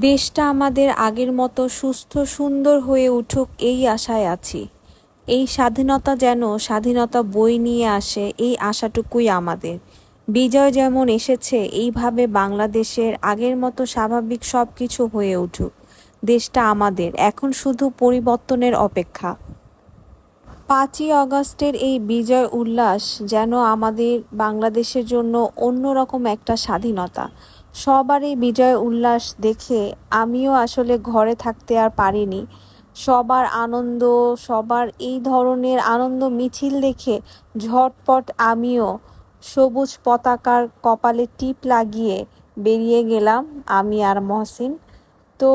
দেশটা আমাদের আগের মতো সুস্থ, সুন্দর হয়ে উঠুক এই আশায় আছি। এই স্বাধীনতা যেন স্বাধীনতা বই নিয়ে আসে, এই আশাটুকুই আমাদের। বিজয় যেমন এসেছে, এইভাবে বাংলাদেশের আগের মতো স্বাভাবিক সব কিছু হয়ে উঠুক। দেশটা আমাদের, এখন শুধু পরিবর্তনের অপেক্ষা। পাঁচই অগস্টের এই বিজয় উল্লাস যেন আমাদের বাংলাদেশের জন্য অন্যরকম একটা স্বাধীনতা। সবার এই বিজয় উল্লাস দেখে আমিও আসলে ঘরে থাকতে আর পারিনি। সবার আনন্দ, সবার এই ধরনের আনন্দ মিছিল দেখে ঝটপট আমিও সবুজ পতাকার কপালে টিপ লাগিয়ে বেরিয়ে গেলাম, আমি আর মহসিন। তো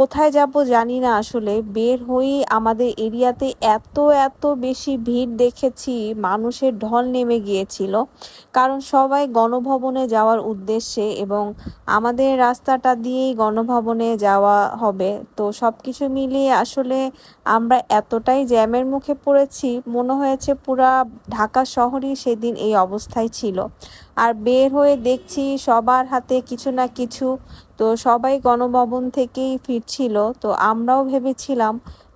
কোথায় যাব জানি না আসলে। বের হয়েই আমাদের এরিয়াতে এত এত বেশি ভিড় দেখেছি, মানুষের ঢল নেমে গিয়েছিল। কারণ সবাই গণভবনে যাওয়ার উদ্দেশ্যে এবং আমাদের রাস্তাটা দিয়েই গণভবনে যাওয়া হবে। তো সব কিছু মিলিয়ে আসলে আমরা এতটাই জ্যামের মুখে পড়েছি, মনে হয়েছে পুরা ঢাকা শহরই সেদিন এই অবস্থায় ছিল। আর বের হয়ে দেখছি সবার হাতে কিছু না কিছু তো সবাই গণভবন থেকেই ফিরছিল। তো আমরাও ভেবেছিলাম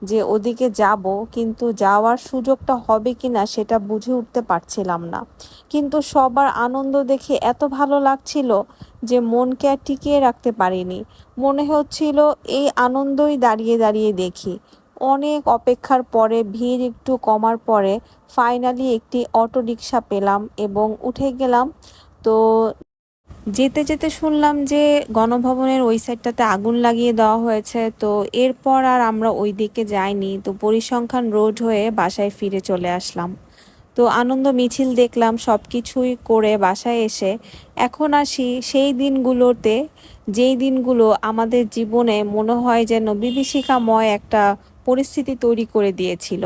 যে ওদিকে যাব, কিন্তু যাওয়ার সুযোগটা হবে কি না সেটা বুঝে উঠতে পারছিলাম না। কিন্তু সবার আনন্দ দেখে এত ভালো লাগছিল যে মনকে আর টিকিয়ে রাখতে পারিনি। মনে হচ্ছিল এই আনন্দই দাঁড়িয়ে দাঁড়িয়ে দেখি। অনেক অপেক্ষার পরে, ভিড় একটু কমার পরে ফাইনালি একটি অটো রিক্সা পেলাম এবং উঠে গেলাম। তো যেতে যেতে শুনলাম যে গণভবনের ওই সাইডটাতে আগুন লাগিয়ে দেওয়া হয়েছে, তো এরপর আর আমরা ওই দিকে যাইনি। তো পরিসংখ্যান রোড হয়ে বাসায় ফিরে চলে আসলাম। তো আনন্দ মিছিল দেখলাম সব কিছুই করে বাসায় এসে। এখন আসি সেই দিনগুলোতে, যেই দিনগুলো আমাদের জীবনে মনে হয় যেন বিভীষিকাময় একটা পরিস্থিতি তৈরি করে দিয়েছিল।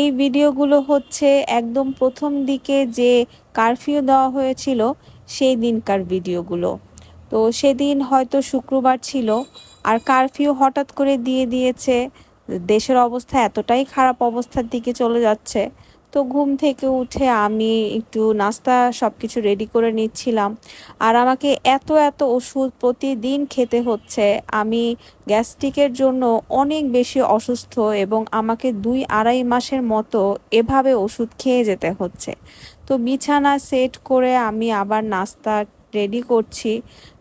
এই ভিডিওগুলো হচ্ছে একদম প্রথম দিকে যে কারফিউ দেওয়া হয়েছিল সেই দিনকার ভিডিওগুলো। তো সেদিন হয়তো শুক্রবার ছিল, আর কারফিউ হঠাৎ করে দিয়ে দিয়েছে, দেশের অবস্থা এতটাই খারাপ অবস্থার দিকে চলে যাচ্ছে। তো ঘুম থেকে উঠে আমি একটু নাস্তা সব কিছু রেডি করে নিচ্ছিলাম। আর আমাকে এত এত ওষুধ প্রতিদিন খেতে হচ্ছে। আমি গ্যাস্ট্রিকের জন্য অনেক বেশি অসুস্থ এবং আমাকে দুই আড়াই মাসের মতো এভাবে ওষুধ খেয়ে যেতে হচ্ছে। তো বিছানা সেট করে আমি আবার নাস্তা রেডি করছি।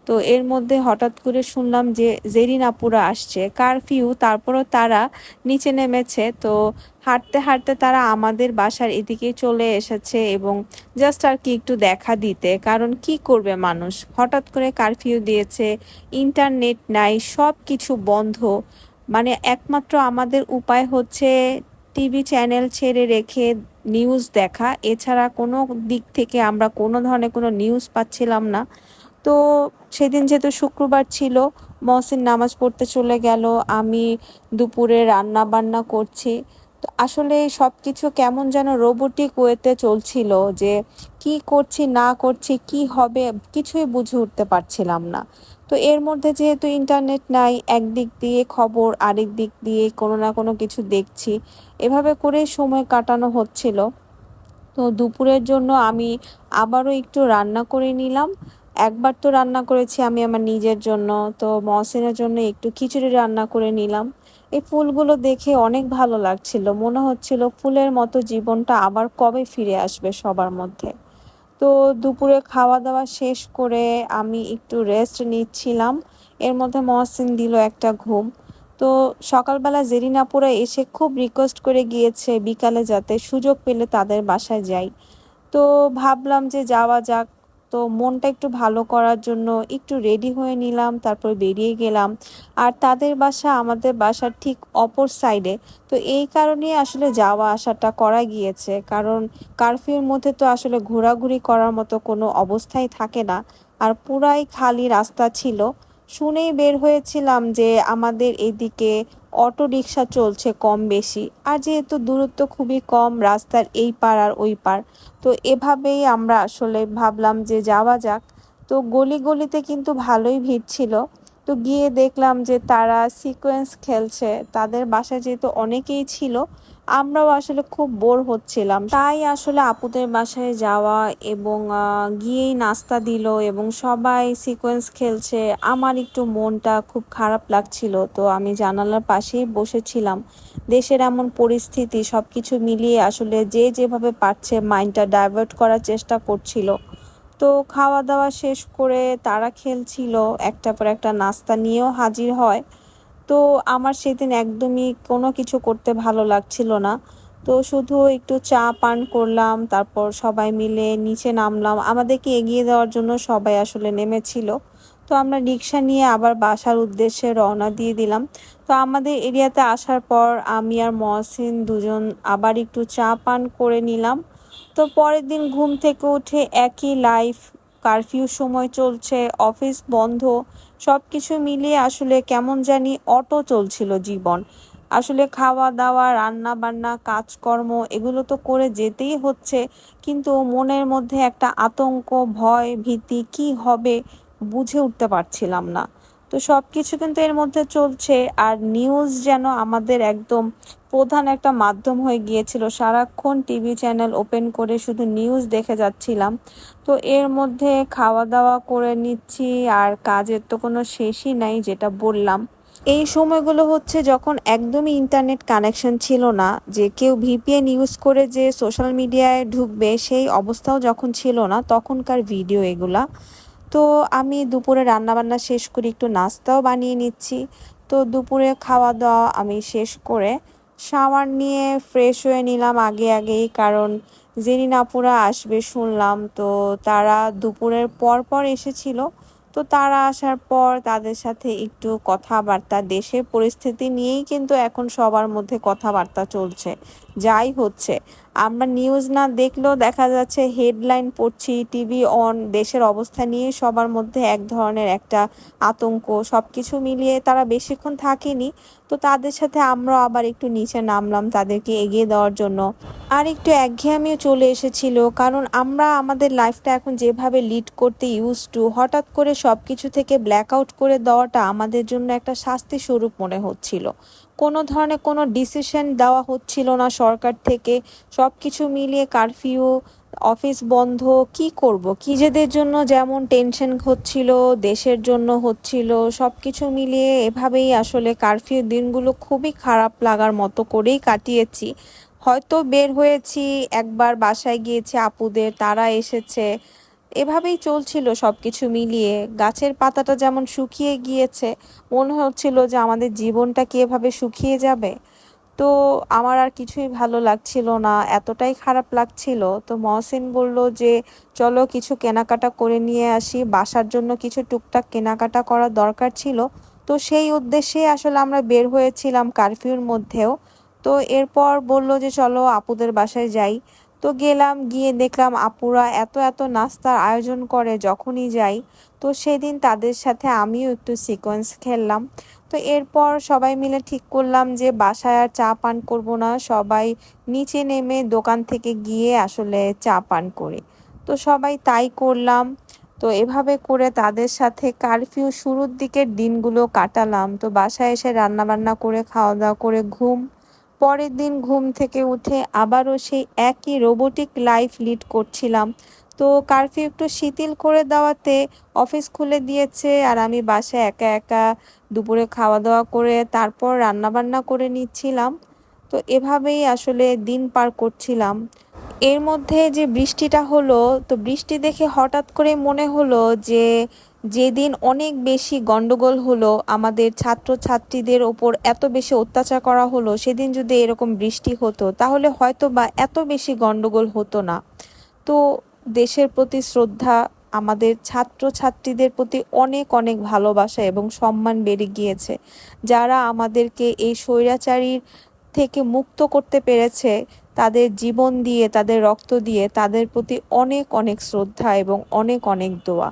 তো এর মধ্যে হঠাৎ করে শুনলাম যে জেরিন আপুরা আসছে, কারফিউ, তারপরও তারা নিচে নেমেছে। তো হাঁটতে হাঁটতে তারা আমাদের বাসার এদিকে চলে এসেছে এবং জাস্ট আর কি একটু দেখা দিতে, কারণ কি করবে মানুষ? হঠাৎ করে কারফিউ দিয়েছে, ইন্টারনেট নাই সব কিছু বন্ধ। মানে একমাত্র আমাদের উপায় হচ্ছে টিভি চ্যানেল ছেড়ে রেখে নিউজ দেখা। এছাড়া কোনো দিক থেকে আমরা কোনো ধরনের কোনো নিউজ পাচ্ছিলাম না। তো সেদিন যেহেতু শুক্রবার ছিল, মহসিন নামাজ পড়তে চলে গেল, আমি দুপুরে রান্না বান্না করছি। তো আসলে সব কিছু কেমন যেন রোবোটিক ওয়েতে চলছিল যে কি করছি, না করছি, কি হবে, কিছুই বুঝে উঠতে পারছিলাম না। তো এর মধ্যে যেহেতু ইন্টারনেট নাই, একদিক দিয়ে খবর, আরেক দিক দিয়ে কোনো না কোনো কিছু দেখছি। এভাবে করে সময় কাটানো হচ্ছিল। তো দুপুরের জন্য আমি আবারও একটু রান্না করে নিলাম। একবার তো রান্না করেছি আমি আমার নিজের জন্য। তো মহসিনের জন্য একটু খিচুড়ি রান্না করে নিলাম। এই ফুলগুলো দেখে অনেক ভালো লাগছিল। মনে হচ্ছিল ফুলের মতো জীবনটা আবার কবে ফিরে আসবে সবার মধ্যে। তো দুপুরে খাওয়া দাওয়া শেষ করে আমি একটু রেস্ট নিচ্ছিলাম। এর মধ্যে মহসিন দিল একটা ঘুম। তো সকালবেলা জেরিনাপুরা এসে খুব রিকোয়েস্ট করে গিয়েছে বিকালে যাতে সুযোগ পেলে তাদের বাসায় যাই। তো ভাবলাম যে যাওয়া যাক। তো মনটা একটু ভালো করার জন্য একটু রেডি হয়ে নিলাম, তারপর বেরিয়ে গেলাম। আর তাদের বাসা আমাদের বাসার ঠিক অপর সাইডে তো এই কারণে আসলে যাওয়া আসাটা করা গিয়েছে। কারণ কারফিউর মধ্যে তো আসলে ঘোরাঘুরি করার মতো কোনো অবস্থাই থাকে না। আর পুরাই খালি রাস্তা ছিল। শুনেই বের হয়েছিলাম যে আমাদের এদিকে অটো রিক্সা চলছে কম বেশি। আর যেহেতু দূরত্ব খুবই কম, রাস্তার এই পার আর ওই পার তো এভাবেই আমরা আসলে ভাবলাম যে যাওয়া যাক। তো গলি গলিতে কিন্তু ভালোই ভিড় ছিল। তো গিয়ে দেখলাম যে তারা সিকোয়েন্স খেলছে। তাদের বাসায় যেহেতু অনেকেই ছিল আমরাও আসলে খুব বোর হচ্ছিলাম। তাই আসলে আপুদের বাসায় যাওয়া এবং গিয়েই নাস্তা দিল এবং সবাই সিকোয়েন্স খেলছে। আমার একটু মনটা খুব খারাপ লাগছিল, তো আমি জানালার পাশেই বসেছিলাম। দেশের এমন পরিস্থিতি সব কিছু মিলিয়ে আসলে যে যেভাবে পারছে মাইন্ডটা ডাইভার্ট করার চেষ্টা করছিল। তো খাওয়া দাওয়া শেষ করে তারা খেলছিল একটা পর একটা নাস্তা নিয়েও হাজির হয়। তো আমার সেদিন একদমই কোনো কিছু করতে ভালো লাগছিল না। তো শুধু একটু চা পান করলাম, তারপর সবাই মিলে নিচে নামলাম। আমাদেরকে এগিয়ে দেওয়ার জন্য সবাই আসলে নেমেছিল। তো আমরা রিক্সা নিয়ে আবার বাসার উদ্দেশ্যে রওনা দিয়ে দিলাম। তো আমাদের এরিয়াতে আসার পর আমি আর মহসিন দুজন আবার একটু চা পান করে নিলাম। তো পরের দিন ঘুম থেকে উঠে একই লাইফ কারফিউ সময় চলছে অফিস বন্ধ সব কিছু মিলিয়ে আসলে কেমন জানি অটো চলছিল জীবন। আসলে খাওয়া দাওয়া রান্না বান্না কাজকর্ম, এগুলো তো করে যেতেই হচ্ছে, কিন্তু মনের মধ্যে একটা আতঙ্ক, ভয়, ভীতি, কি হবে বুঝে উঠতে পারছিলাম না। তো সব কিছু কিন্তু এর মধ্যে চলছে আর নিউজ যেন আমাদের একদম প্রধান একটা মাধ্যম হয়ে গিয়েছিল। সারাক্ষণ টিভি চ্যানেল ওপেন করে শুধু নিউজ দেখে যাচ্ছিলাম। তো এর মধ্যে খাওয়া দাওয়া করে নিচ্ছি আর কাজের তো কোনো শেষই নাই যেটা বললাম। এই সময়গুলো হচ্ছে যখন একদমই ইন্টারনেট কানেকশন ছিল না, যে কেউ ভিপিএন ইউজ করে যে সোশ্যাল মিডিয়ায় ঢুকবে সেই অবস্থাও যখন ছিল না, তখনকার ভিডিও এগুলা। তো আমি দুপুরে রান্নাবান্না শেষ করে একটু নাস্তাও বানিয়ে নিচ্ছি। তো দুপুরে খাওয়া দাওয়া আমি শেষ করে শাওয়ার নিয়ে ফ্রেশ হয়ে নিলাম আগে আগেই, কারণ জেরিন আপুরা আসবে শুনলাম। তো তারা দুপুরের পর পর এসেছিল। তো তারা আসার পর তাদের সাথে একটু কথাবার্তা, দেশের পরিস্থিতি নিয়েই কিন্তু এখন সবার মধ্যে কথাবার্তা চলছে। যাই হচ্ছে আমরা নিউজ না দেখলেও দেখা যাচ্ছে হেডলাইন পড়ছি টিভি অন দেশের অবস্থা নিয়ে সবার মধ্যে এক ধরনের একটা আতঙ্ক সব কিছু মিলিয়ে তারা বেশিক্ষণ থাকেনি। তো তাদের সাথে আমরা আবার একটু নিচে নামলাম তাদেরকে এগিয়ে দেওয়ার জন্য। আর একটু একঘেয়েমিও চলে এসেছিল, কারণ আমরা আমাদের লাইফটা এখন যেভাবে লিড করতে ইউজ টু হঠাৎ করে সব কিছু থেকে ব্ল্যাক আউট করে দেওয়াটা আমাদের জন্য একটা শাস্তি স্বরূপ মনে হচ্ছিল। কোনো ধরনের কোনো ডিসিশন দেওয়া হচ্ছিল না সরকার থেকে। সব কিছু মিলিয়ে কারফিউ অফিস বন্ধ, কি করব? নিজেদের জন্য যেমন টেনশন হচ্ছিল, দেশের জন্য হচ্ছিল সব কিছু মিলিয়ে এভাবেই আসলে কারফিউ দিনগুলো খুবই খারাপ লাগার মতো করেই কাটিয়েছি। হয়তো বের হয়েছি, একবার বাসায় গিয়েছি, আপুদের, তারা এসেছে এভাবেই চলছিল সব কিছু মিলিয়ে। গাছের পাতাটা যেমন শুকিয়ে গিয়েছে, মনে হচ্ছিল যে আমাদের জীবনটা কি এভাবে শুকিয়ে যাবে? তো আমার আর কিছুই ভালো লাগছিল না, এতটাই খারাপ লাগছিল। তো মহসিন বলল যে, চলো কিছু কেনাকাটা করে নিয়ে আসি, বাসার জন্য কিছু টুকটাক কেনাকাটা করার দরকার ছিল। তো সেই উদ্দেশ্যে আসলে আমরা বের হয়েছিলাম কারফিউর মধ্যেও। তো এরপর বলল যে, চলো আপুদের বাসায় যাই। তো গেলাম, গিয়ে দেখলাম আপুরা এত এত নাস্তার আয়োজন করে যখনই যাই, তো সেদিন তাদের সাথে আমিও একটু সিকোয়েন্স খেললাম। তো এরপর সবাই মিলে ঠিক করলাম যে বাসায় আর চা পান করব না, সবাই নিচে নেমে দোকান থেকে গিয়ে আসলে চা পান করি। তো সবাই তাই করলাম। তো এভাবে করে তাদের সাথে কারফিউ শুরুর দিকের দিনগুলো কাটালাম। তো বাসায় এসে রান্না বান্না করে খাওয়া দাওয়া করে, ঘুম পরের দিন ঘুম থেকে উঠে আবারও সেই একই রোবোটিক লাইফ লিড করছিলাম। তো কারফিউ একটু শিথিল করে দেওয়াতে অফিস খুলে দিয়েছে আর আমি বাসায় একা একা দুপুরে খাওয়া দাওয়া করে তারপর রান্নাবান্না করে নিচ্ছিলাম। তো এভাবেই আসলে দিন পার করছিলাম। এর মধ্যে যে বৃষ্টিটা হলো, তো বৃষ্টি দেখে হঠাৎ করে মনে হলো যে যেদিন অনেক বেশি গন্ডগোল হলো, আমাদের ছাত্রছাত্রীদের ওপর এত বেশি অত্যাচার করা হলো, সেদিন যদি এরকম বৃষ্টি হতো, তাহলে হয়তো বা এত বেশি গন্ডগোল হতো না। তো দেশের প্রতি শ্রদ্ধা, আমাদের ছাত্রছাত্রীদের প্রতি অনেক অনেক ভালোবাসা এবং সম্মান বেড়ে গিয়েছে। যারা আমাদেরকে এই স্বৈরাচারীর থেকে মুক্ত করতে পেরেছে তাদের জীবন দিয়ে, তাদের রক্ত দিয়ে তাদের প্রতি অনেক অনেক শ্রদ্ধা এবং অনেক অনেক দোয়া।